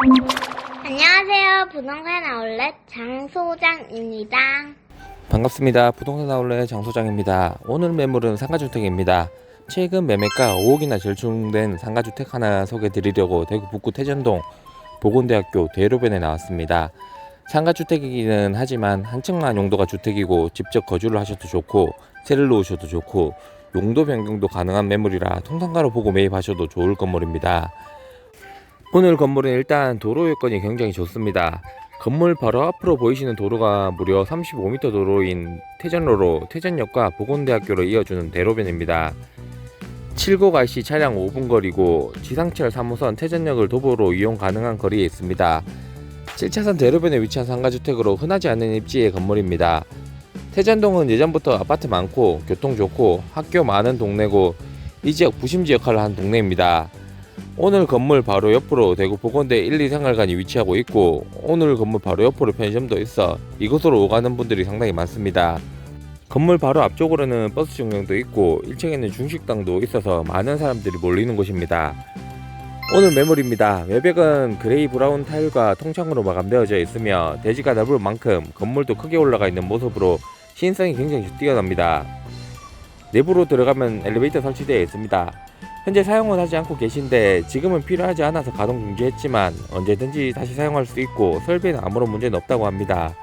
안녕하세요. 부동산 아울렛 장소장입니다. 반갑습니다. 부동산 아울렛 장소장입니다. 오늘 매물은 상가주택입니다. 최근 매매가 5억이나 절충된 상가주택 하나 소개해 드리려고 대구 북구 태전동 보건대학교 대로변에 나왔습니다. 상가주택이기는 하지만 한 층만 용도가 주택이고 직접 거주를 하셔도 좋고 세를 놓으셔도 좋고 용도 변경도 가능한 매물이라 통상가로 보고 매입하셔도 좋을 건물입니다. 오늘 건물은 일단 도로 여건이 굉장히 좋습니다. 건물 바로 앞으로 보이시는 도로가 무려 35m 도로인 태전로로 태전역과 보건대학교로 이어주는 대로변입니다. 7고 IC 차량 5분 거리고 지상철 3호선 태전역을 도보로 이용 가능한 거리에 있습니다. 7차선 대로변에 위치한 상가주택으로 흔하지 않은 입지의 건물입니다. 태전동은 예전부터 아파트 많고 교통 좋고 학교 많은 동네고 이 지역 부심지 역할을 한 동네입니다. 오늘 건물 바로 옆으로 대구 보건대 1, 2 생활관이 위치하고 있고 오늘 건물 바로 옆으로 편의점도 있어 이곳으로 오가는 분들이 상당히 많습니다. 건물 바로 앞쪽으로는 버스 정류장도 있고 1층에는 중식당도 있어서 많은 사람들이 몰리는 곳입니다. 오늘 매물입니다. 외벽은 그레이 브라운 타일과 통창으로 마감되어져 있으며 대지가 넓을 만큼 건물도 크게 올라가 있는 모습으로 시인성이 굉장히 뛰어납니다. 내부로 들어가면 엘리베이터 설치되어 있습니다. 현재 사용은 하지 않고 계신데 지금은 필요하지 않아서 가동 중지했지만 언제든지 다시 사용할 수 있고 설비는 아무런 문제는 없다고 합니다.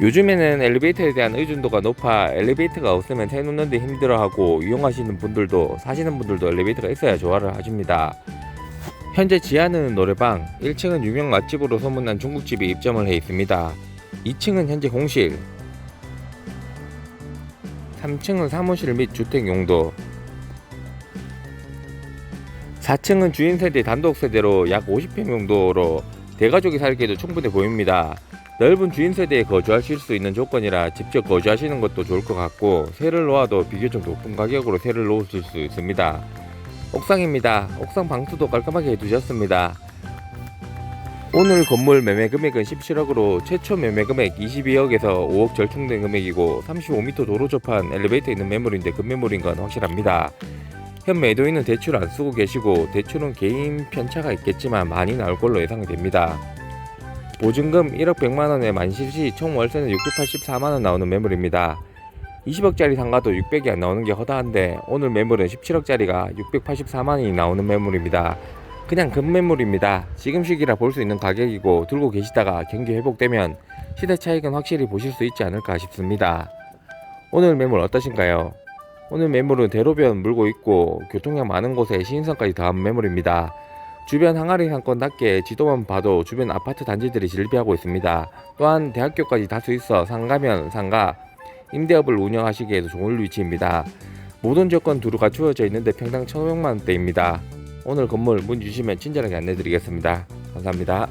요즘에는 엘리베이터에 대한 의존도가 높아 엘리베이터가 없으면 해놓는데 힘들어하고 이용하시는 분들도 사시는 분들도 엘리베이터가 있어야 좋아를 하십니다. 현재 지하는 노래방, 1층은 유명 맛집으로 소문난 중국집이 입점을 해 있습니다. 2층은 현재 공실, 3층은 사무실 및 주택 용도, 4층은 주인 세대 단독 세대로 약 50평 정도로 대가족이 살기에도 충분해 보입니다. 넓은 주인 세대에 거주하실 수 있는 조건이라 직접 거주하시는 것도 좋을 것 같고 세를 놓아도 비교적 높은 가격으로 세를 놓으실 수 있습니다. 옥상입니다. 옥상 방수도 깔끔하게 해두셨습니다. 오늘 건물 매매 금액은 17억으로 최초 매매 금액 22억에서 5억 절충된 금액이고 35m 도로 접한 엘리베이터 있는 매물인데 급매물인 건 확실합니다. 현 매도인은 대출 안 쓰고 계시고 대출은 개인 편차가 있겠지만 많이 나올 걸로 예상이 됩니다. 보증금 1억 100만 원에 만실 시 총 월세는 684만 원 나오는 매물입니다. 20억짜리 상가도 600이 안 나오는 게 허다한데 오늘 매물은 17억짜리가 684만 원이 나오는 매물입니다. 그냥 급매물입니다. 지금 시기라 볼 수 있는 가격이고 들고 계시다가 경기 회복되면 시대 차익은 확실히 보실 수 있지 않을까 싶습니다. 오늘 매물 어떠신가요? 오늘 매물은 대로변 물고 있고 교통량 많은 곳에 시인성까지 더한 매물입니다. 주변 항아리 상권답게 지도만 봐도 주변 아파트 단지들이 질비하고 있습니다. 또한 대학교까지 다수 있어 상가면 상가, 임대업을 운영하시기에도 좋은 위치입니다. 모든 조건 두루 갖추어져 있는데 평당 1,500만 원대입니다. 오늘 건물 문 주시면 친절하게 안내드리겠습니다. 감사합니다.